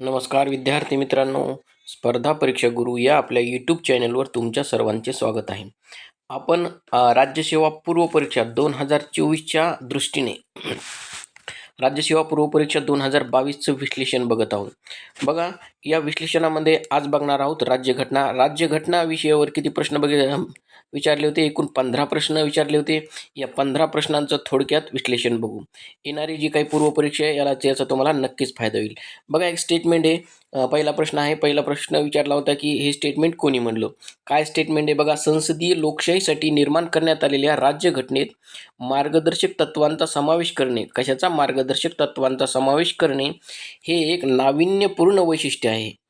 नमस्कार विद्यार्थी मित्रांनो. स्पर्धा परीक्षा गुरु या आपल्या यूट्यूब चॅनलवर तुमच्या सर्वांचे स्वागत आहे. आपण राज्यसेवा पूर्व परीक्षा दोन हजार चोवीसच्या दृष्टीने राज्यसेवा पूर्व परीक्षा दोन हजार बावीसचं विश्लेषण बघत आहोत. बघा या विश्लेषणामध्ये आज बघणार आहोत राज्यघटना. राज्यघटना विषयावर किती प्रश्न बघ विचारले होते? एकूण पंधरा प्रश्न विचारले होते. या पंधरा प्रश्नांचं थोडक्यात विश्लेषण बघू. येणारी जी काही पूर्व परीक्षा आहे याला याचा तुम्हाला नक्कीच फायदा होईल. बघा एक स्टेटमेंट आहे. पहिला प्रश्न आहे. पहिला प्रश्न विचारला होता की हे स्टेटमेंट कोणी म्हणलं? काय स्टेटमेंट आहे? बघा संसदीय लोकशाहीसाठी निर्माण करण्यात आलेल्या राज्यघटनेत मार्गदर्शक तत्वांचा समावेश करणे. कशाचा मार्गदर्शक तत्वांचा समावेश करणे? हे एक नाविन्यपूर्ण वैशिष्ट्य आहे.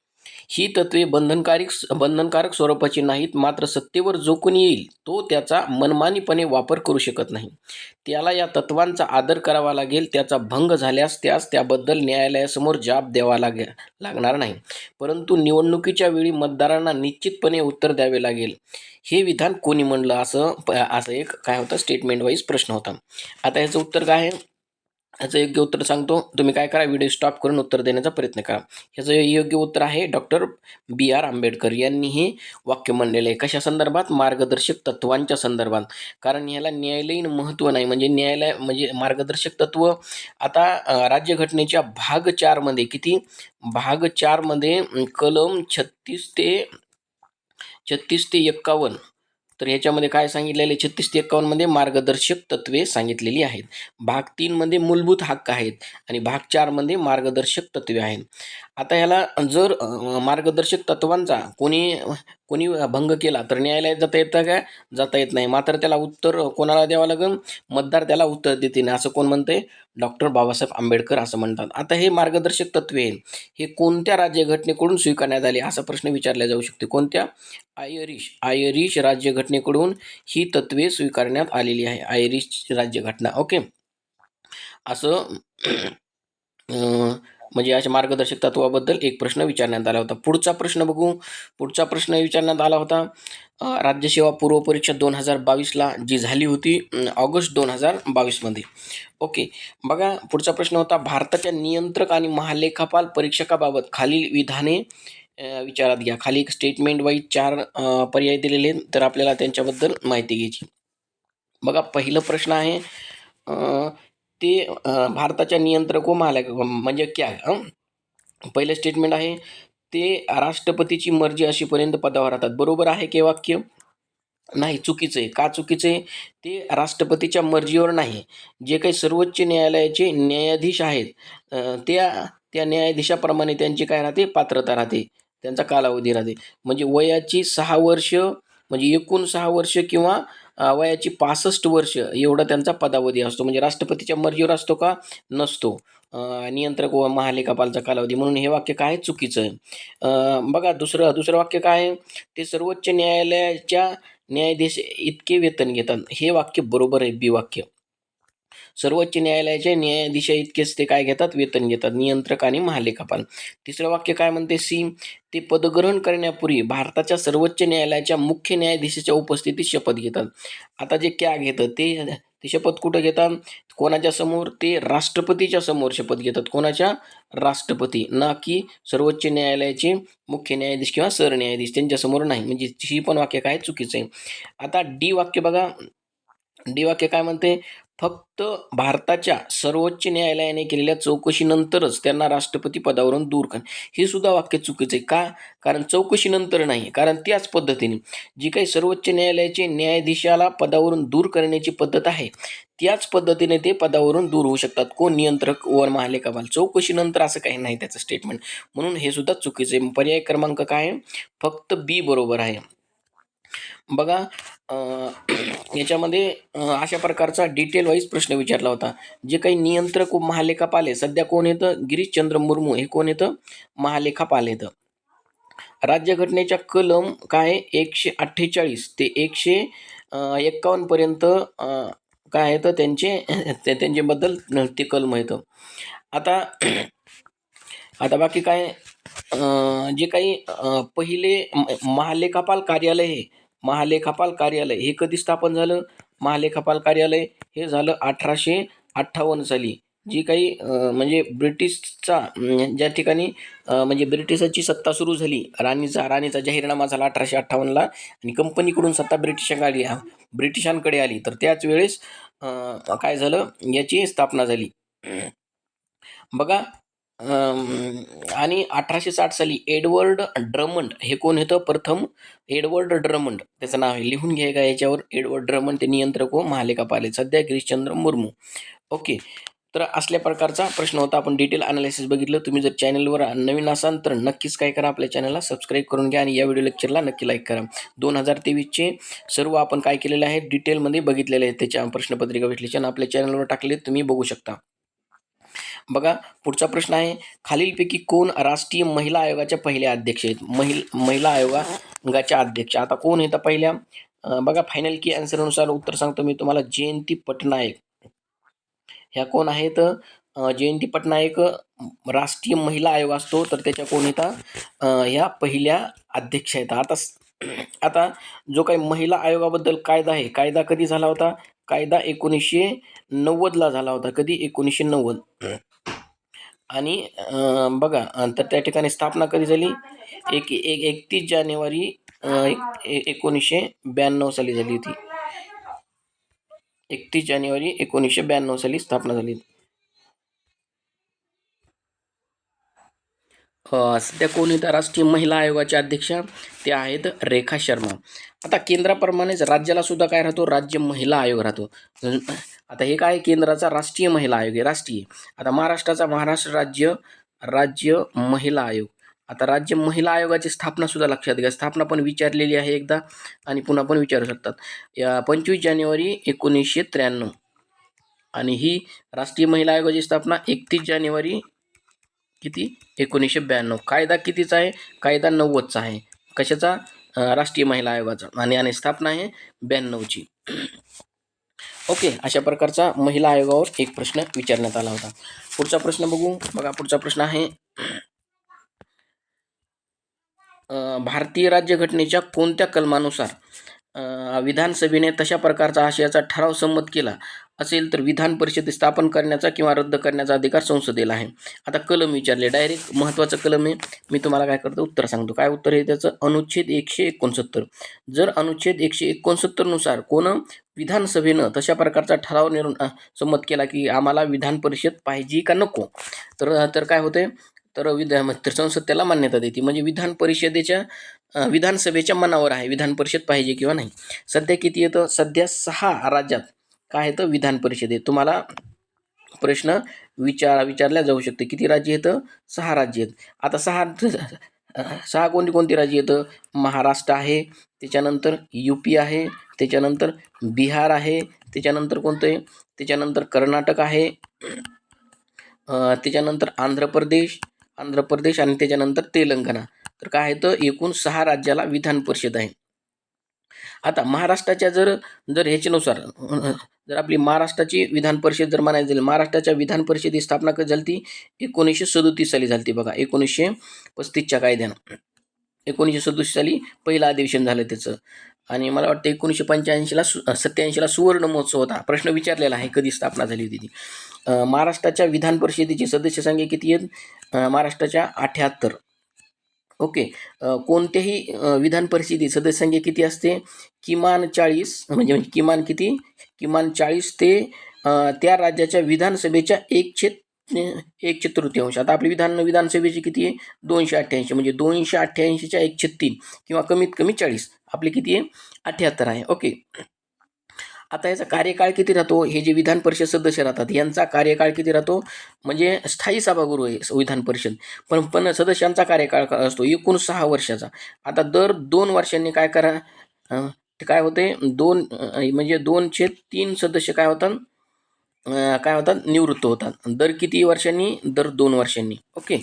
ही तत्वे बंधनकारक बंधनकारक स्वरूपाची नाहीत मात्र सत्तेवर जो कोणी येईल तो त्याचा मनमानीपणे वापर करू शकत नाही. त्याला या तत्वांचा आदर करावा लागेल त्याचा भंग झाल्यास त्यास त्याबद्दल न्यायालयासमोर जाब द्यावा लागे लागणार नाही. परंतु निवडणुकीच्या वेळी मतदारांना निश्चितपणे उत्तर द्यावे लागेल. हे विधान कोणी म्हणलं असं प- असं एक काय होतं? स्टेटमेंट वाईज प्रश्न होता. आता ह्याचं उत्तर काय आहे? ह्याचं योग्य उत्तर सांगतो. तुम्ही काय करा व्हिडिओ स्टॉप करून उत्तर देण्याचा प्रयत्न करा. ह्याचं योग्य उत्तर आहे डॉक्टर बी आर आंबेडकर यांनी हे वाक्य म्हणलेलं आहे. कशा संदर्भात? मार्गदर्शक तत्वांच्या संदर्भात. कारण ह्याला न्यायालयीन महत्त्व नाही. म्हणजे न्यायालय म्हणजे मार्गदर्शक तत्व आता राज्यघटनेच्या भाग चारमध्ये किती? भाग चारमध्ये कलम छत्तीस ते छत्तीस ते एक्कावन्न तर याच्यामध्ये काय सांगितलेले छत्तीस ते एक्कावन्नमध्ये मार्गदर्शक तत्वे सांगितलेली आहेत. भाग तीनमध्ये मूलभूत हक्क आहेत आणि भाग चारमध्ये मार्गदर्शक तत्वे आहेत. आता ह्याला जर मार्गदर्शक तत्वांचा कोणी कोणी भंग केला तर न्यायालयात जाता येतं का? जाता येत नाही. मात्र त्याला उत्तर कोणाला द्यावं लागेल मतदार त्याला उत्तर देतील. असं कोण म्हणते डॉक्टर बाबासाहेब आंबेडकर असं म्हणतात. आता हे मार्गदर्शक तत्वे हे कोणत्या राज्यघटनेकडून स्वीकारण्यात आले? असा प्रश्न विचारला जाऊ शकते. कोणत्या? आयरिश आयरिश राज्यघटनेकडून ही तत्वे स्वीकारण्यात आलेली आहे. आयरिश राज्यघटना. ओके. असं म्हणजे अशा मार्गदर्शक तत्वाबद्दल एक प्रश्न विचारण्यात आला होता. पुढचा प्रश्न बघू. पुढचा प्रश्न विचारण्यात आला होता. राज्यसेवा पूर्व परीक्षा दोन हजार बावीसला जी झाली होती ऑगस्ट दोन हजार बावीसमध्ये. ओके. बघा पुढचा प्रश्न होता भारताच्या नियंत्रक आणि महालेखापाल परीक्षकाबाबत खालील विधाने विचारात घ्या. खाली एक स्टेटमेंट वाईज चार पर्याय दिलेले तर आपल्याला त्यांच्याबद्दल माहिती घ्यायची बघा पहिलं प्रश्न आहे ते भारताच्या नियंत्रक हो व महालेख म्हणजे क्या पहिलं स्टेटमेंट आहे ते राष्ट्रपतीची मर्जी अशीपर्यंत पदावर राहतात. बरोबर आहे की वाक्य? नाही चुकीचं आहे. का चुकीचं आहे? ते राष्ट्रपतीच्या मर्जीवर नाही. जे काही सर्वोच्च न्यायालयाचे न्यायाधीश आहेत त्या त्या न्यायाधीशाप्रमाणे त्यांची काय राहते? पात्रता राहते. त्यांचा कालावधी राहते. म्हणजे वयाची सहा वर्ष म्हणजे एकूण सहा वर्ष किंवा वयाची पासष्ट वर्ष एवढा त्यांचा पदावधी असतो. म्हणजे राष्ट्रपतीच्या मर्जीवर असतो का? नसतो. नियंत्रक व महालेखापालचा कालावधी. म्हणून हे वाक्य काय? आहे? चुकीचं आहे. बघा दुसरं दुसरं वाक्य काय आहे? ते सर्वोच्च न्यायालयाच्या न्यायाधीश इतके वेतन घेतात. हे वाक्य बरोबर आहे बी वाक्य. सर्वोच्च न्यायालयाचे न्यायाधीश इतकेच ते काय घेतात? वेतन घेतात. नियंत्रक आणि महालेखापाल तिसरं वाक्य काय म्हणते? सी. ते पदग्रहण करण्यापूर्वी भारताच्या सर्वोच्च न्यायालयाच्या मुख्य न्यायाधीशाच्या उपस्थितीत शपथ घेतात. आता जे क्या घेतं? ते ते शपथ कुठं घेतात? कोणाच्या समोर? ते राष्ट्रपतीच्या समोर शपथ घेतात. कोणाच्या? राष्ट्रपती. ना की सर्वोच्च न्यायालयाचे मुख्य न्यायाधीश किंवा सरन्यायाधीश. त्यांच्यासमोर नाही. म्हणजे ही पण वाक्य काय? चुकीचं आहे. आता डी वाक्य बघा. डी वाक्य काय म्हणते? फक्त भारताच्या सर्वोच्च न्यायालयाने केलेल्या चौकशीनंतरच त्यांना राष्ट्रपती पदावरून दूर कर हे सुद्धा वाक्य चुकीचं आहे. का? कारण चौकशीनंतर नाही. कारण त्याच पद्धतीने जी काही सर्वोच्च न्यायालयाचे न्यायाधीशाला पदावरून दूर करण्याची पद्धत आहे त्याच पद्धतीने ते पदावरून दूर होऊ शकतात. कोण? नियंत्रक वर महालेखापाल. चौकशीनंतर असं काही नाही त्याचं स्टेटमेंट म्हणून हे सुद्धा चुकीचं आहे. पर्याय क्रमांक काय? आहे फक्त बी बरोबर आहे. बघा याच्यामध्ये अशा प्रकारचा डिटेल वाईज प्रश्न विचारला होता. जे काही नियंत्रक व महालेखापाल आहे सध्या कोण येतं? गिरीशचंद्र मुर्मू. हे कोण येतं? महालेखापाल येतं. राज्यघटनेच्या कलम काय? आहे? एकशे अठ्ठेचाळीस ते एकशे एक्कावन्नपर्यंत काय येतं? त्यांचे ते त्यांच्याबद्दल ते कलम येतं. आता आता बाकी काय? जे काही पहिले महालेखापाल कार्यालय हे महालेखापाल कार्यालय. हे कधी स्थापन झालं? महालेखापाल कार्यालय हे झालं अठराशे अठ्ठावन्न साली. जी काही म्हणजे ब्रिटिशचा ज्या ठिकाणी म्हणजे ब्रिटिशाची सत्ता सुरू झाली राणीचा राणीचा जाहीरनामा झाला अठराशे अठ्ठावन्नला आणि कंपनीकडून सत्ता ब्रिटिशांकडे ब्रिटिशांकडे आली. तर त्याच वेळेस काय झालं? याची स्थापना झाली. बघा आणि अठराशे साठ साली एडवर्ड ड्रमंड हे कोण होतं? प्रथम एडवर्ड ड्रमंड. त्याचं नाव आहे लिहून घ्या का याच्यावर. एडवर्ड ड्रमंड ते नियंत्रक व महालेखा पाले सध्या गिरीशचंद्र मुर्मू. ओके. तर असल्या प्रकारचा प्रश्न होता. आपण डिटेल अनालिसिस बघितलं. तुम्ही जर चॅनलवर नवीन असाल तर नक्कीच काय करा? आपल्या चॅनलला सबस्क्राईब करून घ्या आणि या व्हिडिओ लेक्चरला नक्की लाईक करा. दोन हजार तेवीसचे सर्व आपण काय केलेलं आहे डिटेलमध्ये बघितलेले आहेत. त्याच्या प्रश्नपत्रिका विश्लेषण आपल्या चॅनलवर टाकले तुम्ही बघू शकता. बघा पुढचा प्रश्न आहे खालीलपैकी कोण राष्ट्रीय महिला आयोगाच्या पहिल्या अध्यक्ष आहेत? महिल महिला आयोगाच्या अध्यक्ष. आता कोण येतं पहिल्या? बघा फायनल की आन्सरनुसार उत्तर सांगतो मी तुम्हाला. जयंती पटनायक. ह्या कोण आहेत? जयंती पटनायक राष्ट्रीय महिला आयोग असतो तर त्याच्या कोण येतात ह्या पहिल्या अध्यक्ष आहेत. आता आता जो काही महिला आयोगाबद्दल कायदा आहे कायदा कधी झाला होता? कायदा एकोणीसशे नव्वदला झाला होता. कधी? एकोणीसशे नव्वद. आणि बघा तर त्या ठिकाणी स्थापना कधी झाली? एक एक एकतीस जानेवारी ए- एकोणीसशे ब्याण्णव साली झाली होती. एकतीस जानेवारी एकोणीसशे ब्याण्णव साली स्थापना झाली. सध्या कोण येतात राष्ट्रीय महिला आयोगाच्या अध्यक्षा ते आहेत रेखा शर्मा. आता केंद्राप्रमाणेच राज्याला सुद्धा काय राहतो? राज्य महिला आयोग राहतो. आता हे काय केंद्राचा राष्ट्रीय महिला आयोग आहे? राष्ट्रीय. आता महाराष्ट्राचा महाराष्ट्र राज्य राज्य महिला आयोग. आता राज्य महिला आयोगाची स्थापना सुद्धा लक्षात घ्या. स्थापना पण विचारलेली आहे एकदा आणि पुन्हा पण विचारू शकतात. या पंचवीस जानेवारी एकोणीसशे त्र्याण्णव. आणि ही राष्ट्रीय महिला आयोगाची स्थापना एकतीस जानेवारी किती? एकोणीसशे ब्याण्णव. कायदा कितीचा आहे? कायदा नव्वदचा आहे. कशाचा? राष्ट्रीय महिला आयोगाचा. आणि आणि स्थापना आहे ब्याण्णवची. ओके अशा प्रकारचा महिला आयोगावर एक प्रश्न विचारण्यात आला होता. पुढचा प्रश्न बघू. बघा पुढचा प्रश्न आहे. भारतीय राज्यघटनेच्या कोणत्या कलमानुसार विधानसभेने तशा प्रकारचा आशयाचा ठराव संमत केला? असेल तर विधान परिषद स्थापन करण्याचा किंवा रद्द करण्याचा अधिकार संसदेला आहे. आता कलम विचारले. डायरेक्ट महत्त्वाचं कलम आहे. मी तुम्हाला काय करतो? उत्तर सांगतो. काय उत्तर आहे? त्याचं अनुच्छेद एकशे एकोणसत्तर. जर अनुच्छेद एकशे एकोणसत्तरनुसार कोण विधानसभेनं तशा प्रकारचा ठराव निर् संमत केला की आम्हाला विधान परिषद पाहिजे का नको? तर तर काय होते तर विधान तर संसद त्याला मान्यता देते. म्हणजे विधान परिषदेच्या विधानसभेच्या मनावर आहे. विधान परिषद पाहिजे किंवा नाही. सध्या किती येतं? सध्या सहा राज्यात काय येतं विधान परिषदेत तुम्हाला प्रश्न विचार विचारल्या जाऊ शकते. किती राज्य येतं सहा राज्य आहेत. आता सहा सहा कोणती कोणती राज्य येतं महाराष्ट्र आहे त्याच्यानंतर यू पी आहे त्याच्यानंतर बिहार आहे त्याच्यानंतर कोणतं आहे? त्याच्यानंतर कर्नाटक आहे त्याच्यानंतर आंध्र प्रदेश आंध्र प्रदेश आणि त्याच्यानंतर तेलंगणा. तर काय आहे तर एकूण सहा राज्याला विधान परिषद आहे. आता महाराष्ट्राच्या जर जर ह्याच्यानुसार जर आपली महाराष्ट्राची विधान परिषद जर म्हणायची झाली महाराष्ट्राच्या विधान परिषदेची स्थापना कधी झाली ती एकोणीसशे सदोतीस साली झाली ती बघा एकोणीसशे पस्तीसच्या कायद्यानं. एकोणीसशे सदोतीस साली पहिलं अधिवेशन झालं त्याचं. आणि मला वाटतं एकोणीसशे पंच्याऐंशीला सु सत्याऐंशीला सुवर्ण महोत्सव होता. प्रश्न विचारलेला आहे कधी स्थापना झाली होती ती. महाराष्ट्राच्या विधान परिषदेची सदस्य संख्या किती आहेत? महाराष्ट्राच्या अठ्याहत्तर. ओके. कोणत्याही विधान परिषदेत सदस्य किती असते? किमान चाळीस म्हणजे म्हणजे किमान किती? किमान चाळीस ते त्या राज्याच्या विधानसभेच्या एक छेद एक छेद तृतीयांश आता आपली विधान विधानसभेची किती आहे? दोनशे अठ्ठ्याऐंशी. म्हणजे दोनशे अठ्ठ्याऐंशीच्या एक तीन किंवा कमीत कमी चाळीस. आपली किती आहे? अठ्ठ्याहत्तर आहे. ओके. आता याचा कार्यकाळ किती राहतो? हे जे विधान परिषद सदस्य राहतात यांचा कार्यकाळ किती राहतो? म्हणजे स्थायी सभागृह आहे विधान परिषद. पण पण सदस्यांचा कार्यकाळ असतो एकूण सहा वर्षाचा. आता दर दोन वर्षांनी काय करा ते काय होते? दोन म्हणजे दोनचे तीन सदस्य काय होतात? काय होतात? निवृत्त होतात. दर किती वर्षांनी? दर दोन वर्षांनी. ओके?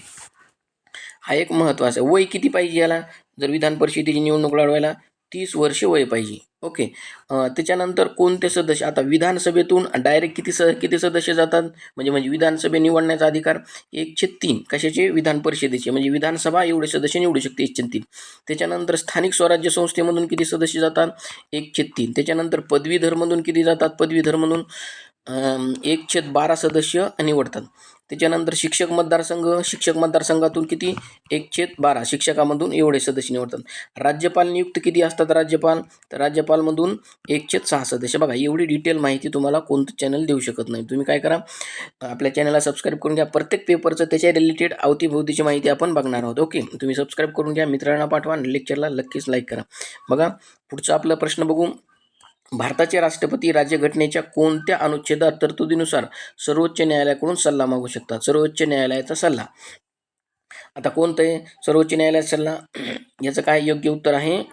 हा एक महत्त्वाचा वय किती पाहिजे याला? जर विधान परिषदेची निवडणूक लढवायला तीस वर्ष वय पाहिजे. ओके त्याच्यानंतर कोणते सदस्य? आता विधानसभेतून डायरेक्ट किती स किती सदस्य जातात? म्हणजे म्हणजे विधानसभे निवडण्याचा अधिकार एकशे तीन. कशाचे? विधान परिषदेचे. म्हणजे विधानसभा एवढे सदस्य निवडू शकते एकशे तीन. त्याच्यानंतर स्थानिक स्वराज्य संस्थेमधून किती सदस्य जातात? एकशे तीन. त्याच्यानंतर पदवीधरमधून किती जातात? पदवीधरमधून एकशे एक छेद बारा सदस्य निवडतात. त्याच्यानंतर शिक्षक मतदारसंघ शिक्षक मतदारसंघातून किती? एक छेद बारा. शिक्षकामधून एवढे सदस्य निवडतात. राज्यपाल नियुक्त किती असतात राज्यपाल? तर राज्यपालमधून एक छेद सहा सदस्य. बघा एवढी डिटेल माहिती तुम्हाला कोणतं चॅनल देऊ शकत नाही. तुम्ही काय करा आपल्या चॅनलला सबस्क्राईब करून घ्या. प्रत्येक पेपरचं त्याच्या रिलेटेड अवतीभोवतीची माहिती आपण बघणार आहोत. ओके तुम्ही सबस्क्राईब करून घ्या. मित्रांना पाठवा लेक्चरला नक्कीच लाईक करा. बघा पुढचा आपला प्रश्न बघू. भारताचे राष्ट्रपती राज्यघटनेच्या कोणत्या अनुच्छेदात तरतुदीनुसार सर्वोच्च न्यायालयाकडून सल्ला मागू शकतात? सर्वोच्च न्यायालयाचा सल्ला. आता कोणतं आहे? सर्वोच्च न्यायालयाचा सल्ला? याचं काय योग्य उत्तर आहे?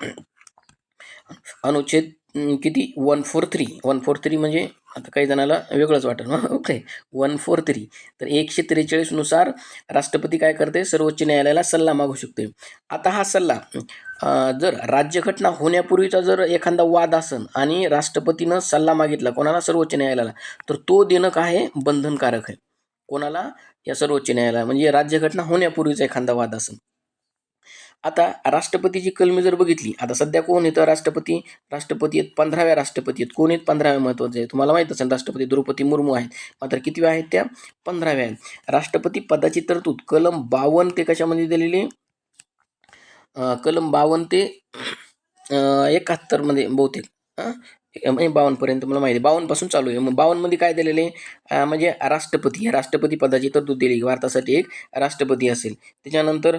अनुच्छेद किती? One four three. One four three म्हणजे आता काही जणाला वेगळंच वाटेल. ओके. One four three. तर एकशे त्रेचाळीसनुसार राष्ट्रपती काय करते? सर्वोच्च न्यायालयाला सल्ला मागू शकते. आता हा सल्ला जर राज्यघटना होण्यापूर्वीचा जर एखादा वाद असन आणि राष्ट्रपतीनं सल्ला मागितला कोणाला? सर्वोच्च न्यायालयाला. तर तो देणं काय आहे? बंधनकारक आहे. कोणाला? या सर्वोच्च न्यायालयाला. म्हणजे राज्यघटना होण्यापूर्वीचा एखादा वाद असेल आता राष्ट्रपतीची कलमी जर बघितली आता सध्या कोण येतं राष्ट्रपती? राष्ट्रपती आहेत पंधराव्या राष्ट्रपती आहेत. कोण आहेत पंधराव्या महत्त्वाचे आहे तुम्हाला माहीत असेल राष्ट्रपती द्रौपदी मुर्मू आहेत. मात्र कितव्या आहेत त्या? पंधराव्या आहेत. राष्ट्रपती पदाची तरतूद कलम बावन्न ते कशामध्ये दिलेली? कलम बावन्न ते एकाहत्तरमध्ये बहुतेक. बावनपर्यंत बावन्नपर्यंत मला माहिती आहे. बावन्नपासून चालू आहे. मग बावन्नमध्ये काय दिलेलं? आहे म्हणजे राष्ट्रपती. या राष्ट्रपती पदाची तरतूद दिली. भारतासाठी एक राष्ट्रपती असेल. त्याच्यानंतर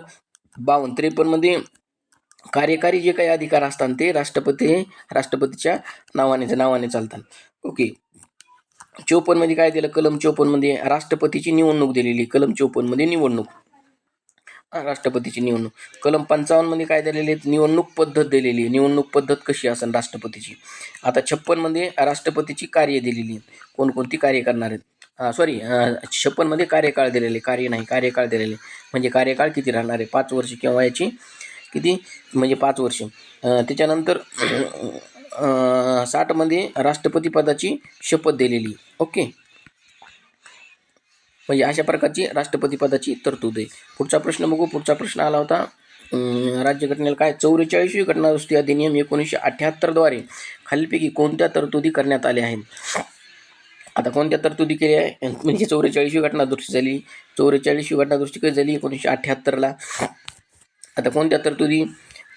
बावन्न. त्रेपन्नमध्ये म्हणजे कार्यकारी जे काही अधिकार असतात ते राष्ट्रपती राष्ट्रपतीच्या नावाने नावाने चालतात. ओके. चोपन्नमध्ये काय दिलं? कलम चोपन्नमध्ये राष्ट्रपतीची निवडणूक दिलेली. कलम चोपन्नमध्ये निवडणूक. राष्ट्रपतीची निवडणूक. कलम पंचावन्नमध्ये काय दिलेली? आहे निवडणूक पद्धत दिलेली. आहे निवडणूक पद्धत कशी असेल राष्ट्रपतीची? आता छप्पनमध्ये राष्ट्रपतीची कार्य दिलेली. आहेत कोणकोणती कार्य करणार आहेत? सॉरी छप्पनमध्ये कार्यकाळ दिलेले कार्य नाही कार्यकाळ दिलेले. म्हणजे कार्यकाळ किती राहणार आहे? पाच वर्ष किंवा याची किती? म्हणजे पाच वर्ष. त्याच्यानंतर साठमध्ये राष्ट्रपती पदाची शपथ दिलेली. ओके? म्हणजे अशा प्रकारची राष्ट्रपती पदाची तरतूद आहे. पुढचा प्रश्न बघू. पुढचा प्रश्न आला होता राज्यघटनेला काय? चौवेचाळीसवी घटनादुरुस्ती अधिनियम एकोणीसशे अठ्ठ्याहत्तरद्वारे खालीलपैकी कोणत्या तरतुदी करण्यात आल्या आहेत? आता कोणत्या तरतुदी केल्या आहे? म्हणजे चौवेचाळीसवी घटनादुरुस्ती झाली. चौवेचाळीसवी घटनादुरुस्ती कधी झाली? एकोणीसशे अठ्ठ्याहत्तरला. आता कोणत्या तरतुदी?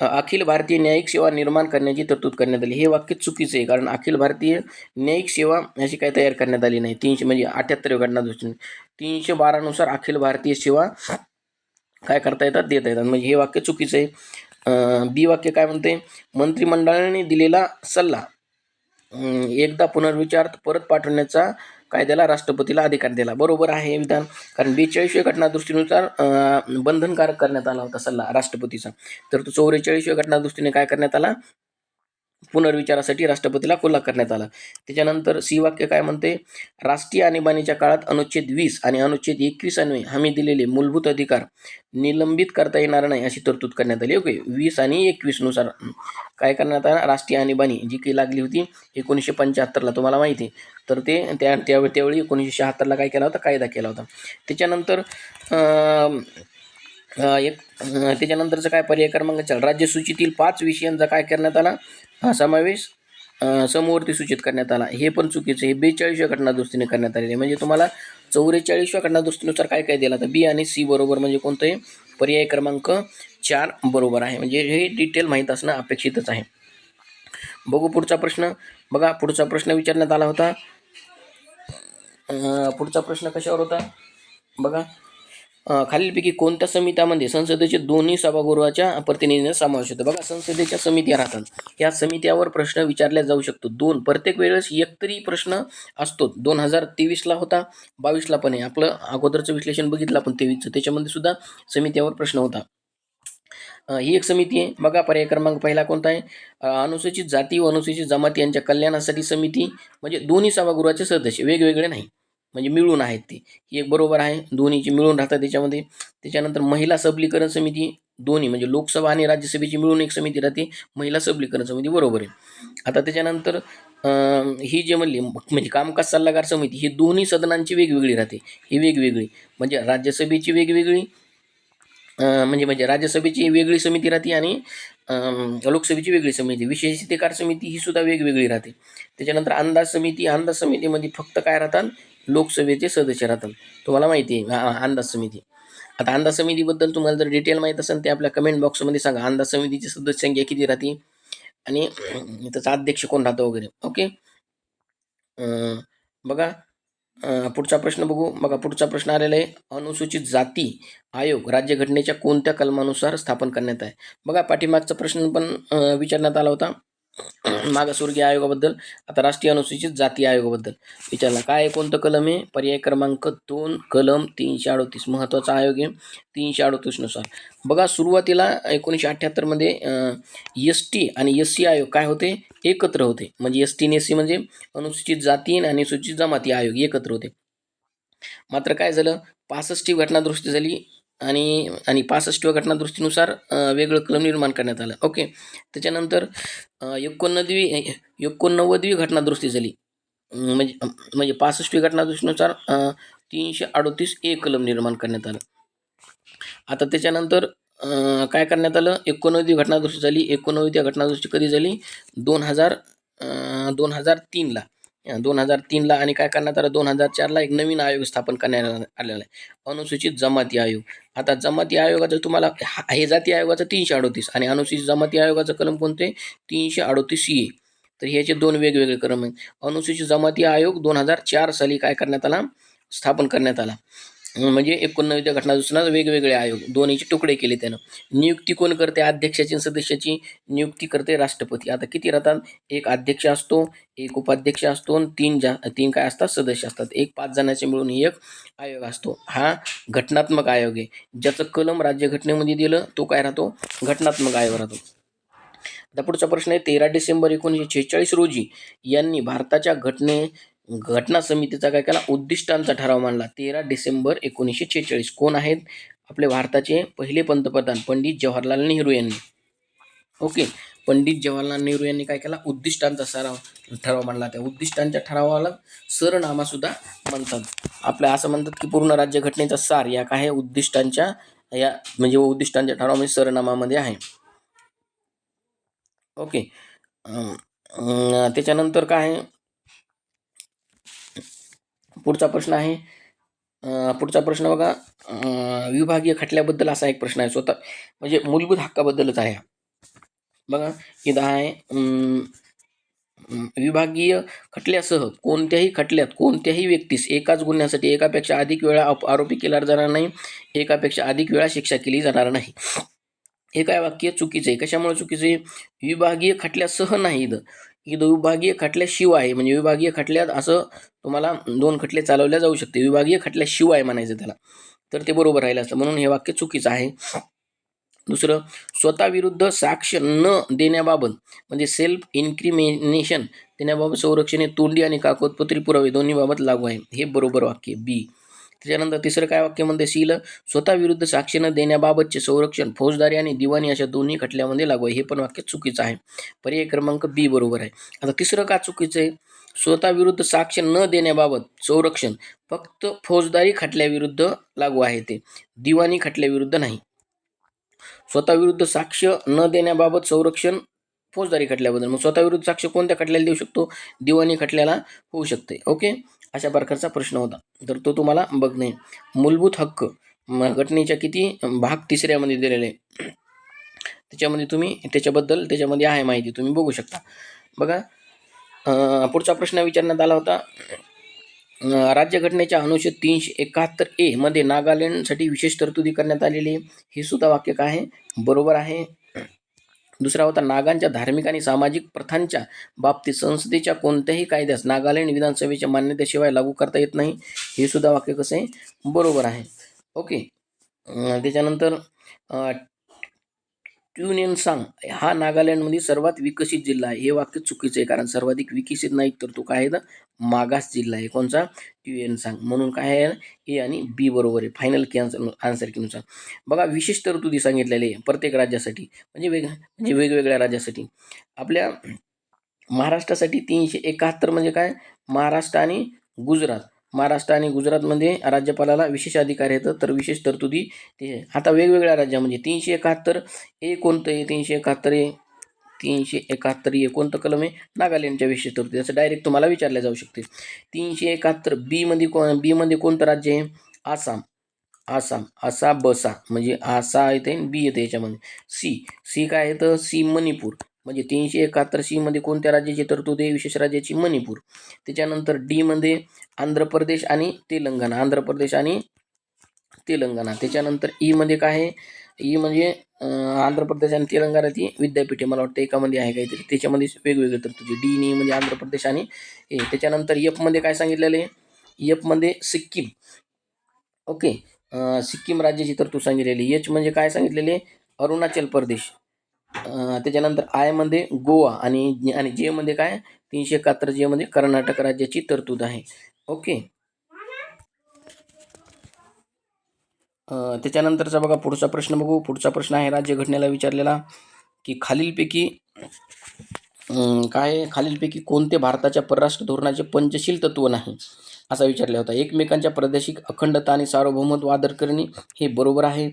अखिल भारतीय न्यायिक सेवा निर्माण करण्याची तरतूद करण्यात आली. हे वाक्य चुकीचं आहे कारण अखिल भारतीय न्यायिक सेवा अशी काही तयार करण्यात आली नाही. तीनशे म्हणजे अठ्ठ्याहत्तर घटनादुरुस्ती. तीनशे बारानुसार अखिल भारतीय सेवा काय करता येतात? देता येतात. म्हणजे हे वाक्य चुकीचं आहे. बी वाक्य काय म्हणते मंत्रिमंडळाने दिलेला सल्ला. एकदा पुनर्विचार परत पाठवण्याचा कायद्याला राष्ट्रपतीला अधिकार दिला. बरोबर आहे हे विधान. कारण बेचाळीसव्या घटनादृष्टीनुसार बंधनकारक करण्यात आला होता सल्ला राष्ट्रपतीचा. तर तो चौवेचाळीसव्या घटनादृष्टीने काय करण्यात आला? पुनर्विचारासाठी राष्ट्रपतीला खुला करण्यात आला. त्याच्यानंतर सी वाक्य काय म्हणते? राष्ट्रीय आणीबाणीच्या काळात अनुच्छेद वीस आणि अनुच्छेद एकवीस अन्वये हमी दिलेले मूलभूत अधिकार निलंबित करता येणार नाही अशी तरतूद करण्यात आली. ओके वीस आणि एकवीसनुसार काय करण्यात आला? राष्ट्रीय आणीबाणी जी काही लागली होती एकोणीसशे पंच्याहत्तरला तुम्हाला माहिती आहे. तर ते त्या त्यावेळी त्यावेळी एकोणीसशे शहात्तरला काय केला होता? कायदा केला होता. त्याच्यानंतर एक त्याच्यानंतरचं काय पर्याय क्रमांक चार? राज्यसूचीतील पाच विषयांचा काय करण्यात आला? हा समावेश समवर्ती सूचित करण्यात आला. हे पण चुकीचं हे बेचाळीसव्या घटनादुरुस्तीने करण्यात आलेले आहे. म्हणजे तुम्हाला चौवेचाळीसव्या घटनादुरुस्तीनुसार काय काय दिलं? तर बी आणि सी बरोबर म्हणजे कोणतंही पर्याय क्रमांक चार बरोबर आहे. म्हणजे हे डिटेल माहीत असणं अपेक्षितच आहे. बघू पुढचा प्रश्न. बघा पुढचा प्रश्न विचारण्यात आला होता. पुढचा प्रश्न कशावर होता? बघा. खालीलपैकी कोणत्या समित्यामध्ये संसदेचे दोन्ही सभागृहाच्या प्रतिनिधींचा समावेश होतो? बघा संसदेच्या समित्या राहतात. या समित्यावर प्रश्न विचारला जाऊ शकतो. दोन प्रत्येक वेळेस एकतरी प्रश्न असतो. दोन हजार तेवीसला होता बावीसला पण आहे. आपलं अगोदरचं विश्लेषण बघितलं आपण तेवीसचं. त्याच्यामध्ये सुद्धा समित्यावर प्रश्न होता. ही एक समिती आहे. बघा पर्याय क्रमांक पहिला कोणता आहे? अनुसूचित जाती व अनुसूचित जमाती यांच्या कल्याणासाठी समिती म्हणजे दोन्ही सभागृहाचे सदस्य वेगवेगळे नाही. म्हणजे मिळून आहेत ते. ही एक बरोबर आहे. दोन्हीची मिळून राहतात त्याच्यामध्ये. त्याच्यानंतर महिला सबलीकरण समिती दोन्ही म्हणजे लोकसभा आणि राज्यसभेची मिळून एक समिती राहते. महिला सबलीकरण समिती बरोबर आहे. आता त्याच्यानंतर ही जे म्हणली म्हणजे कामकाज सल्लागार समिती ही दोन्ही सदनांची वेगवेगळी राहते. ही वेगवेगळी. म्हणजे राज्यसभेची वेगवेगळी म्हणजे म्हणजे राज्यसभेची वेगळी समिती राहते आणि लोकसभेची वेगळी समिती. विशेषाधिकार समिती ही सुद्धा वेगवेगळी राहते. त्याच्यानंतर अंदाज समिती अंदाज समितीमध्ये फक्त काय राहतात? लोकसभेचे सदस्य राहतात. तुम्हाला माहिती आहे अंदाज समिती. आता अंदाज समितीबद्दल तुम्हाला जर डिटेल माहीत असेल ते आपल्या कमेंट बॉक्समध्ये सांगा. अंदाज समितीची सदस्य संख्या किती राहते? आणि त्याचा अध्यक्ष कोण राहतं वगैरे? ओके बघा पुढचा प्रश्न बघू. बघा पुढचा प्रश्न आलेला आहे. अनुसूचित जाती आयोग राज्यघटनेच्या कोणत्या कलमानुसार स्थापन करण्यात आहे? बघा पाठीमागचा प्रश्न पण विचारण्यात आला होता. मागासवर्गीय आयोगाबद्दल आता राष्ट्रीय अनुसूचित जाती आयोगाबद्दल. विचारला काय आहे, कोणतं कलम आहे? पर्याय क्रमांक दोन कलम तीनशे अडोतीस. महत्त्वाचा आयोग आहे तीनशे अडोतीसनुसार बघा सुरुवातीला एकोणीसशे अठ्ठ्याहत्तरमध्ये एस टी आणि एस सी आयोग काय होते? एकत्र होते. म्हणजे एस टी आणि एस सी म्हणजे अनुसूचित जाती आणि अनुसूचित जमाती आयोग एकत्र होते. मात्र काय झालं? पासष्टी घटनादुरुस्ती झाली. आणि आणि पासष्टव्या घटनादुरुस्तीनुसार वेगळं कलम निर्माण करण्यात आलं. ओके. त्याच्यानंतर अं, एकोणनव्वदवी एकोणनव्वदवी घटनादुरुस्ती झाली. म्हणजे म्हणजे पासष्टवी घटनादुरुस्तीनुसार तीनशे अडोतीस ए कलम निर्माण करण्यात आलं. आता त्याच्यानंतर काय करण्यात आलं? एकोणनव्वदवी घटनादुरुस्ती झाली. एकोणनव्वदवी घटनादुरुस्ती कधी झाली? दोन हजार दोन हजार तीनला. दोन हजार तीनला आणि काय करण्यात आलं दोन हजार चारला एक नवीन आयोग स्थापन करण्यात आलेला आहे. अनुसूचित जमाती आयोग. आता जमाती आयोगाचं तुम्हाला हा- हे जाती आयोगाचं तीनशे अडोतीस आणि अनुसूचित जमाती आयोगाचं कलम कोणते तीनशे अडोतीस सी तर ह्याचे दोन वेगवेगळे कलम आहेत. अनुसूचित जमाती आयोग दोन हजार चार साली काय करण्यात आला? स्थापन करण्यात आला. म्हणजे एकोणनव्वदच्या घटनादुरुस्तीला वेगवेगळे आयोग दोन्हीचे तुकडे केले त्यानं. नियुक्ती कोण करते? अध्यक्षाची सदस्याची नियुक्ती करते राष्ट्रपती. आता किती राहतात? एक अध्यक्ष असतो एक उपाध्यक्ष असतो आणि तीन जा तीन काय असतात? सदस्य असतात. एक पाच जणांचे मिळून एक आयोग असतो. हा घटनात्मक आयोग आहे. ज्याचं कलम राज्यघटनेमध्ये दिलं तो काय राहतो? घटनात्मक आयोग राहतो. आता पुढचा प्रश्न आहे तेरा डिसेंबर एकोणीसशे छेचाळीस रोजी यांनी भारताच्या घटने घटना समितीचा काय केला? उद्दिष्टांचा ठराव मांडला. तेरा डिसेंबर एकोणीसशे छेचाळीस. कोण आहेत? आपले भारताचे पहिले पंतप्रधान पंडित जवाहरलाल नेहरू यांनी. ओके. पंडित जवाहरलाल नेहरू यांनी काय केला? उद्दिष्टांचा सराव ठराव मांडला. त्या उद्दिष्टांच्या ठरावाला सरनामासुद्धा म्हणतात. आपल्या असं म्हणतात की पूर्ण राज्यघटनेचा सार या काय उद्दिष्टांच्या या म्हणजे उद्दिष्टांच्या ठरावामध्ये सरनामामध्ये आहे. ओके. त्याच्यानंतर काय आहे? पुढचा प्रश्न आहे. पुढचा प्रश्न बघा. विभागीय खटल्याबद्दल असा एक प्रश्न आहे. स्वतः म्हणजे मूलभूत हक्काबद्दलच आहे. बघा की दहा आहे विभागीय खटल्यासह कोणत्याही खटल्यात कोणत्याही व्यक्तीस एकाच गुन्ह्यासाठी एकापेक्षा अधिक वेळा आप- आरोपी केला जाणार नाही. एकापेक्षा अधिक वेळा शिक्षा केली जाणार नाही. हे काय वाक्य चुकीचं आहे? कशामुळे चुकीचं आहे? विभागीय खटल्यासह नाही की विभागीय खटल्याशिवाय आहे म्हणजे विभागीय खटल्यात असं तुम्हाला दोन खटले चालवल्या जाऊ शकते. विभागीय खटल्याशिवाय म्हणायचं त्याला. तर ते बरोबर राहिलं असतं. म्हणून हे वाक्य चुकीचं आहे. दुसरं स्वतःविरुद्ध साक्ष न देण्याबाबत म्हणजे सेल्फ इन्क्रिमिनेशन देण्याबाबत संरक्षण हे तोंडी आणि कागदपत्री पुरावे दोन्हीबाबत लागू आहे. हे बरोबर वाक्य बी त्याच्यानंतर तिसरं काय वाक्य म्हणते? सील स्वतःविरुद्ध साक्ष न देण्याबाबतचे संरक्षण फौजदारी आणि दिवाणी अशा दोन्ही खटल्यामध्ये लागू आहे. हे पण वाक्य चुकीचं आहे. पर्याय क्रमांक बी बरोबर आहे. आता तिसरं का चुकीचं आहे? स्वतःविरुद्ध साक्ष न देण्याबाबत संरक्षण फक्त फौजदारी खटल्याविरुद्ध लागू आहे ते. दिवाणी खटल्याविरुद्ध नाही. स्वतःविरुद्ध साक्ष न देण्याबाबत संरक्षण फौजदारी खटल्याबद्दल. मग स्वतःविरुद्ध साक्ष कोणत्या खटल्याला देऊ शकतो? दिवाणी खटल्याला होऊ शकते. ओके? अशा प्रकारचा प्रश्न होता. तर तो तुम्हाला बघणे. मूलभूत हक्क म- घटनेच्या किती भाग तिसऱ्यामध्ये दिलेले आहे. त्याच्यामध्ये तुम्ही त्याच्याबद्दल त्याच्यामध्ये आहे माहिती तुम्ही बघू शकता. बघा पुढचा प्रश्न विचारण्यात आला होता. राज्यघटनेच्या अनुच्छेद तीनशे एकाहत्तर ए मध्ये नागालँडसाठी विशेष तरतुदी करण्यात आलेली आहे. हे सुद्धा वाक्य काय आहे? बरोबर आहे. दुसरा होता नागांच्या धार्मिक आणि सामाजिक प्रथांच्या बाबतीत संसदेच्या कोणत्याही कायद्यास नागालँड विधानसभेच्या मान्यतेशिवाय लागू करता येत नाही. हे सुद्धा वाक्य कसं आहे? बरोबर आहे. ओके. त्याच्यानंतर त्याच्यानंतर सांग हा नागालँडमध्ये सर्वात विकसित जिल्हा आहे. हे वाक्य चुकीचं आहे कारण सर्वाधिक विकसित नाही तर तो काय आहे? ना मागास जिल्हा आहे. कोणचा? ट्युएनसांग म्हणून काय आहे? ए आणि बी बरोबर आहे. फायनल की आन्सर आन्सर किनुसार. बघा विशिष्ट तरतुदी सांगितलेले आहे. प्रत्येक राज्यासाठी. म्हणजे वेग म्हणजे वेगवेगळ्या राज्यासाठी. आपल्या महाराष्ट्रासाठी तीनशे एकाहत्तर म्हणजे काय? महाराष्ट्र आणि गुजरात. महाराष्ट्र आणि गुजरातमध्ये राज्यपालाला विशेष अधिकार येतं तर विशेष तरतुदी ते आहे. आता वेगवेगळ्या राज्यामध्ये तीनशे एकाहत्तर ए कोणतं आहे तीनशे एकाहत्तर ए तीनशे एकाहत्तर ए कोणतं कलम आहे नागालँडच्या विशेष तरतुदी. असं डायरेक्ट तुम्हाला विचारलं जाऊ शकते. तीनशे एकाहत्तर बीमध्ये को बीमध्ये कोणतं राज्य आहे? आसाम. आसाम. आसा बसा. म्हणजे आसा येते बी येते याच्यामध्ये. सी. सी काय येतं सी मणिपूर. म्हणजे तीनशे एकाहत्तर सीमध्ये कोणत्या राज्याची तरतूद आहे विशेष राज्याची मणिपूर. त्याच्यानंतर डीमध्ये आंध्र प्रदेश आणि तेलंगणा. आंध्र प्रदेश आणि तेलंगणा. त्याच्यानंतर ईमध्ये काय आहे? ई म्हणजे आंध्र प्रदेश आणि तेलंगणाची विद्यापीठे मला वाटतं एकामध्ये आहे काहीतरी. त्याच्यामध्ये वेगवेगळे तरतुदी डी नी म्हणजे आंध्र प्रदेश आणि ए. त्याच्यानंतर यपमध्ये काय सांगितलेलं आहे? एफमध्ये सिक्कीम. ओके. सिक्कीम राज्याची तरतूद सांगितलेली. एच म्हणजे काय सांगितलेले अरुणाचल प्रदेश. त्याच्यानंतर आयमध्ये गोवा आणि आणि जेमध्ये काय? तीनशे एकाहत्तर जेमध्ये कर्नाटक राज्याची तरतूद आहे. ओके. त्याच्यानंतरचा बघा पुढचा प्रश्न बघू. पुढचा प्रश्न आहे राज्यघटनेला विचारलेला की खालीलपैकी काय? खालीलपैकी कोणते भारताच्या परराष्ट्र धोरणाचे पंचशील तत्व नाही? असा विचारला होता. एकमेकांच्या प्रादेशिक अखंडता आणि सार्वभौमत्व आदर करणे हे बरोबर आहे.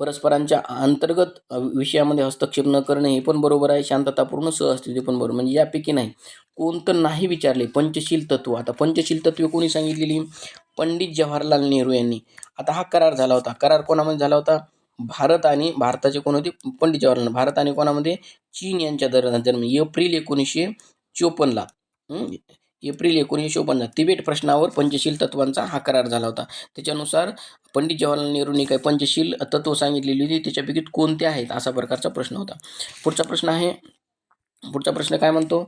परस्परांच्या अंतर्गत विषयामध्ये हस्तक्षेप न करणे हे पण बरोबर आहे. शांततापूर्ण सहअस्तित्व पण बरोबर म्हणजे यापैकी नाही. कोणतं नाही विचारले पंचशील तत्व. आता पंचशील तत्वे कोणी सांगितलेली? पंडित जवाहरलाल नेहरू यांनी. आता हा करार झाला होता. करार कोणामध्ये झाला होता? भारत आणि भारताचे कोण होते पंडित जवाहरलाल भारत आणि कोणामध्ये? चीन यांच्या दरम्यान. जन्म एप्रिल एकोणीसशे चोपन्नला. एप्रिल एकोणीसशे चोपन्न तिबेट प्रश्नावर पंचशील तत्वांचा हा करार झाला होता. त्याच्यानुसार पंडित जवाहरलाल नेहरूंनी काही पंचशील तत्व सांगितलेली होती. त्याच्यापैकी कोणते आहेत असा प्रकारचा प्रश्न होता. पुढचा प्रश्न आहे पुढचा प्रश्न काय म्हणतो?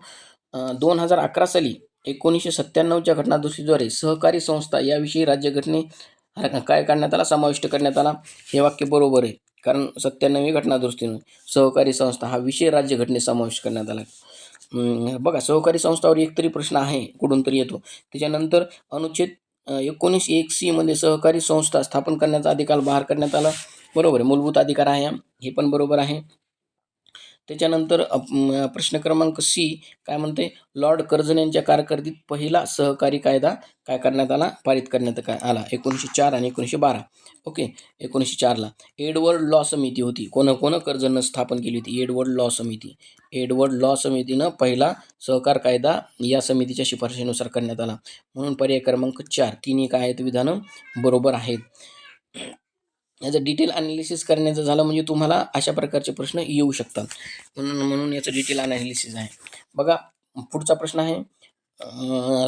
दोन हजार अकरा साली एकोणीसशे सत्त्याण्णवच्या घटनादुरुस्तीद्वारे सहकारी संस्था याविषयी राज्यघटने काय करण्यात आला? समाविष्ट करण्यात आला. हे वाक्य बरोबर आहे. कारण सत्त्याण्णवी घटनादुरुस्तीने सहकारी संस्था हा विषय राज्यघटनेत समाविष्ट करण्यात आला. बघा सहकारी संस्थावर एक तरी प्रश्न आहे कुठून तरी येतो. त्याच्यानंतर अनुच्छेद एकोणीस एक सी मध्ये सहकारी संस्था स्थापन करण्याचा अधिकार बाहेर करण्यात आला. बरोबर आहे मूलभूत अधिकार आहे हे पण बरोबर आहे. त्याच्यानंतर प्रश्न क्रमांक सी काय म्हणते? लॉर्ड कर्झन यांच्या कारकिर्दीत पहिला सहकारी कायदा काय करण्यात आला? पारित करण्यात काय आला? एकोणीसशे चार आणि एकोणीसशे बारा. ओके एकोणीसशे चारला. एडवर्ड लॉ समिती होती. कोण कोण कर्जनं स्थापन केली होती? एडवर्ड लॉ समिती. एडवर्ड लॉ समितीनं पहिला सहकार कायदा या समितीच्या शिफारशीनुसार करण्यात आला. म्हणून पर्याय क्रमांक चार तिन्ही काय आहेत विधानं बरोबर आहेत. याचं डिटेल अनालिसिस करण्याचं झालं म्हणजे तुम्हाला अशा प्रकारचे प्रश्न येऊ शकतात. म्हणून म्हणून याचं डिटेल अनालिसिस आहे. बघा पुढचा प्रश्न आहे.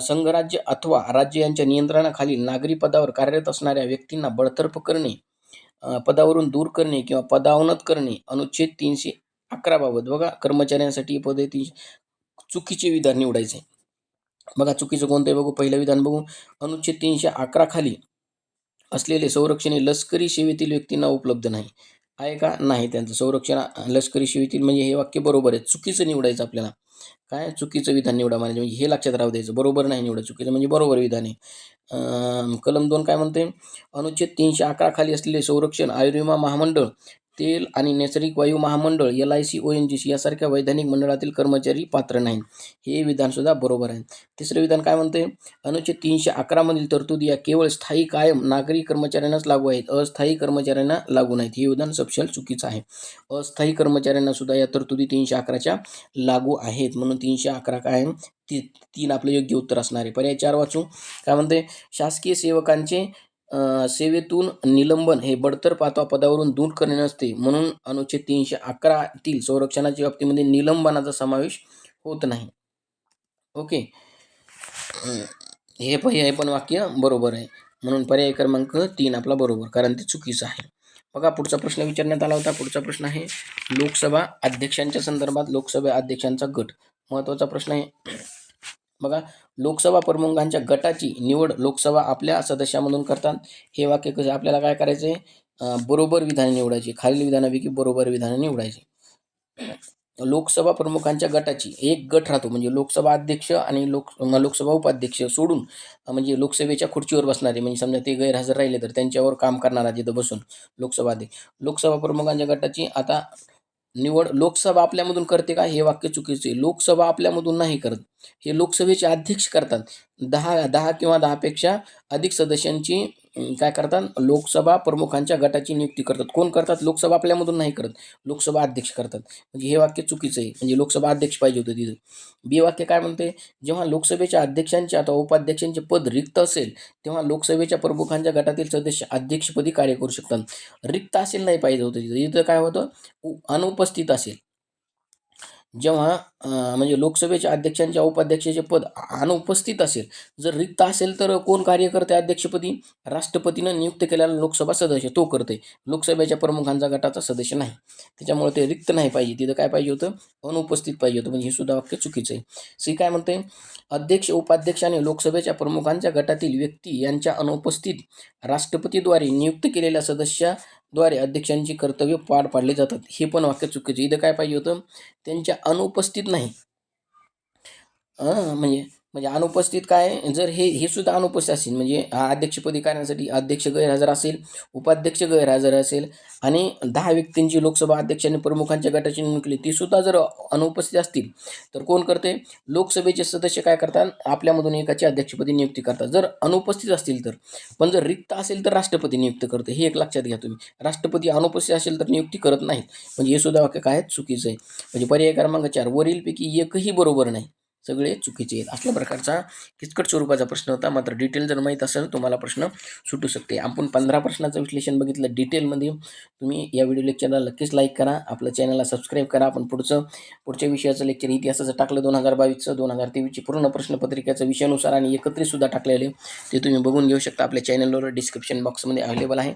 संघराज्य अथवा राज्य यांच्या नियंत्रणाखाली नागरी पदावर कार्यरत असणाऱ्या व्यक्तींना बडतर्फ करणे पदावरून दूर करणे किंवा पदावनत करणे अनुच्छेद तीनशे अकराबाबत बघा कर्मचाऱ्यांसाठी हे पद तीनशे चुकीचे विधान निवडायचे बघा चुकीचं कोणतं आहे बघू पहिलं विधान बघू. अनुच्छेद तीनशे अकरा खाली असलेले संरक्षण हे लष्करी सेवेतील व्यक्तींना उपलब्ध नाही. आहे का? नाही. त्यांचं संरक्षण लष्करी सेवेतील म्हणजे हे वाक्य बरोबर आहे. चुकीचं निवडायचं आपल्याला. काय चुकीचं विधान निवडा म्हणजे म्हणजे हे लक्षात राहू द्यायचं. बरोबर नाही निवडा चुकीचं. म्हणजे बरोबर विधान आहे. कलम दोन काय म्हणते? अनुच्छेद तीनशे अकरा खाली असलेले संरक्षण आयुर्विमा महामंडळ तेल आणि नैसर्गिक वायू महामंडळ L I C O N G C यासारख्या वैधानिक मंडळातील कर्मचारी पात्र नाहीत. हे विधानसुद्धा बरोबर आहे. तिसरं विधान काय म्हणते अनुच्छेद तीनशे अकरामधील तरतुदी या केवळ स्थायी कायम नागरी कर्मचाऱ्यांनाच लागू आहेत. अस्थायी कर्मचाऱ्यांना लागू नाहीत. हे विधान सपशल चुकीचं आहे. अस्थायी कर्मचाऱ्यांना सुद्धा या तरतुदी तीनशे अकराच्या लागू आहेत. म्हणून तीनशे अकरा काय ती तीन आपलं योग्य उत्तर असणार आहे. पर्याय चार वाचू. काय म्हणते शासकीय सेवकांचे सेवेतून निलंबन हे बडतर पातवा पदावरून दूर करणे नसते. म्हणून अनुच्छेद तीनशे अकरातील संरक्षणाच्या बाबतीमध्ये निलंबनाचा समावेश होत नाही. ओके? हे पण हे पण वाक्य बरोबर आहे. म्हणून पर्याय क्रमांक तीन आपला बरोबर कारण ते चुकीचं आहे. बघा पुढचा प्रश्न विचारण्यात आला होता. पुढचा प्रश्न आहे लोकसभा अध्यक्षांच्या संदर्भात लोकसभा अध्यक्षांचा गट. महत्त्वाचा प्रश्न आहे बघा लोकसभा प्रमुखांच्या गटाची निवड लोकसभा आपल्या सदस्यामधून करतात. हे वाक्य कसं आपल्याला काय करायचं आहे बरोबर विधाने निवडायची. खालील विधानापैकी बरोबर विधान निवडायची. लोकसभा प्रमुखांच्या गटाची एक गट राहतो म्हणजे लोकसभा अध्यक्ष आणि लोक लोकसभा उपाध्यक्ष सोडून म्हणजे लोकसभेच्या खुर्चीवर बसणारे म्हणजे समजा ते गैरहजर राहिले तर त्यांच्यावर काम करणारा तिथं बसून लोकसभा अध्यक्ष. लोकसभा प्रमुखांच्या गटाची आता निवड लोकसभा आपल्यामधून करते का? हे वाक्य चुकीचे आहे. लोकसभा आपल्यामधून नाही करत. हे लोकसभेचे अध्यक्ष करतात. दहा दहा किंवा दहापेक्षा अधिक सदस्यांची काय करतात? लोकसभा प्रमुखांच्या गटाची नियुक्ती करतात. कोण करतात? लोकसभा आपल्यामधून नाही करत. लोकसभा अध्यक्ष करतात. म्हणजे हे वाक्य चुकीचं आहे. म्हणजे लोकसभा अध्यक्ष पाहिजे होतं तिथं. बी वाक्य काय म्हणते? जेव्हा लोकसभेच्या अध्यक्षांचे अथवा उपाध्यक्षांचे पद रिक्त असेल तेव्हा लोकसभेच्या प्रमुखांच्या गटातील सदस्य अध्यक्षपदी कार्य करू शकतात. रिक्त असेल नाही पाहिजे होतं तिथं. इथं काय होतं? उ- अनुपस्थित असेल. जेव्हा म्हणजे लोकसभेच्या अध्यक्षांच्या उपाध्यक्षाचे पद अनुपस्थित असेल जर रिक्त असेल तर कोण कार्य करते अध्यक्षपदी? राष्ट्रपतीनं नियुक्त केलेला लोकसभा सदस्य तो करते लोकसभेच्या प्रमुखांचा गटाचा सदस्य नाही. त्याच्यामुळे ते रिक्त नाही पाहिजे. तिथं काय पाहिजे होतं? अनुपस्थित पाहिजे होतं. म्हणजे हे सुद्धा वाक्य चुकीचं आहे. सी काय म्हणते अध्यक्ष उपाध्यक्ष आणि लोकसभेच्या प्रमुखांच्या गटातील व्यक्ती यांच्या अनुपस्थित राष्ट्रपतीद्वारे नियुक्त केलेल्या द्वारे अध्यक्षांची कर्तव्य पार पाडले जातात. हे पण वाक्य चुकीचे इथं काय पाहिजे होतं? त्यांच्या अनुपस्थित नाही. म्हणजे म्हणजे अनुपस्थित काय जर हे हे सुद्धा अनुपस्थित असेल म्हणजे हा अध्यक्षपदी करण्यासाठी अध्यक्ष गैरहजर असेल उपाध्यक्ष गैरहजर असेल आणि दहा व्यक्तींची लोकसभा अध्यक्षांनी प्रमुखांच्या गटाची नेमणूक केली ती सुद्धा जर अनुपस्थित असतील तर कोण करते? लोकसभेचे सदस्य काय करतात? आपल्यामधून एकाची अध्यक्षपदी नियुक्ती करतात. जर अनुपस्थित असतील तर पण जर रिक्त असेल तर राष्ट्रपती नियुक्त करते हे एक लक्षात घ्या तुम्ही. राष्ट्रपती अनुपस्थित असेल तर नियुक्ती करत नाहीत. म्हणजे हे सुद्धा वाक्य काय चुकीचं आहे. म्हणजे पर्याय क्रमांक चार वरीलपैकी एकही बरोबर नाही. सगळे चुकीचे आहेत. असल्या प्रकारचा किचकट स्वरूपाचा प्रश्न होता. मात्र डिटेल जर माहीत असेल तुम्हाला प्रश्न सुटू शकते. आपण पंधरा प्रश्नाचं विश्लेषण बघितलं. डिटेलमध्ये तुम्ही या व्हिडिओ लेक्चरला नक्कीच लाईक करा. आपल्या चॅनलला सबस्क्राईब करा. आपण पुढचं पुढच्या विषयाचं लेक्चर इतिहासाचं टाकलं. दोन हजार बावीसचं दोन हजार तेवीसची पूर्ण प्रश्नपत्रिकेचं विषयानुसार आणि एकत्रितसुद्धा टाकलेले ते तुम्ही बघून घेऊ शकता. आपल्या चॅनलवर डिस्क्रिप्शन बॉक्समध्ये अवेलेबल आहे.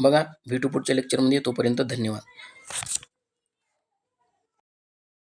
बघा भेटू पुढच्या लेक्चरमध्ये तोपर्यंत धन्यवाद.